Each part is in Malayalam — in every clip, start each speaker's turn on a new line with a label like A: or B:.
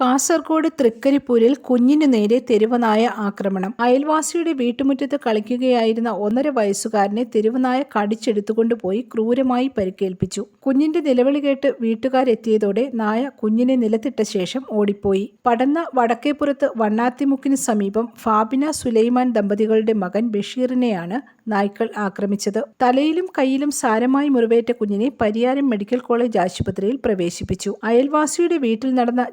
A: കാസർഗോഡ് തൃക്കരിപ്പൂരിൽ കുഞ്ഞിനു നേരെ തെരുവനായ ആക്രമണം. അയൽവാസിയുടെ വീട്ടുമുറ്റത്ത് കളിക്കുകയായിരുന്ന ഒന്നര വയസ്സുകാരനെ തെരുവനായ കടിച്ചെടുത്തുകൊണ്ടുപോയി ക്രൂരമായി പരിക്കേൽപ്പിച്ചു. കുഞ്ഞിന്റെ നിലവിളി കേട്ട് വീട്ടുകാരെത്തിയതോടെ നായ കുഞ്ഞിനെ നിലത്തിട്ട ശേഷം ഓടിപ്പോയി. പടന്ന വടക്കേപ്പുറത്ത് വണ്ണാത്തിമുക്കിന് സമീപം ഫാബിന സുലൈമാൻ ദമ്പതികളുടെ മകൻ ബഷീറിനെയാണ് നായ്ക്കൾ ആക്രമിച്ചത്. തലയിലും കയ്യിലും സാരമായി മുറിവേറ്റ കുഞ്ഞിനെ പരിയാരം മെഡിക്കൽ കോളേജ് ആശുപത്രിയിൽ പ്രവേശിപ്പിച്ചു. അയൽവാസിയുടെ വീട്ടിൽ നടന്ന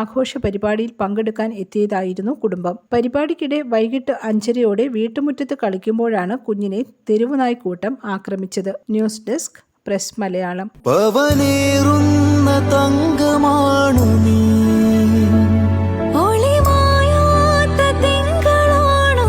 A: ജന്മദിനാഘോഷ പരിപാടിയിൽ പങ്കെടുക്കാൻ എത്തിയതായിരുന്നു കുടുംബം. പരിപാടിക്കിടെ വൈകിട്ട് അഞ്ചരയോടെ വീട്ടുമുറ്റത്ത് കളിക്കുമ്പോഴാണ് കുഞ്ഞിനെ തെരുവുനായ്ക്കൂട്ടം ആക്രമിച്ചത്. News desk press Malayalam.
B: തങ്കമാണു നീ.
C: ഒളിമായാത്ത തിങ്കളാണോ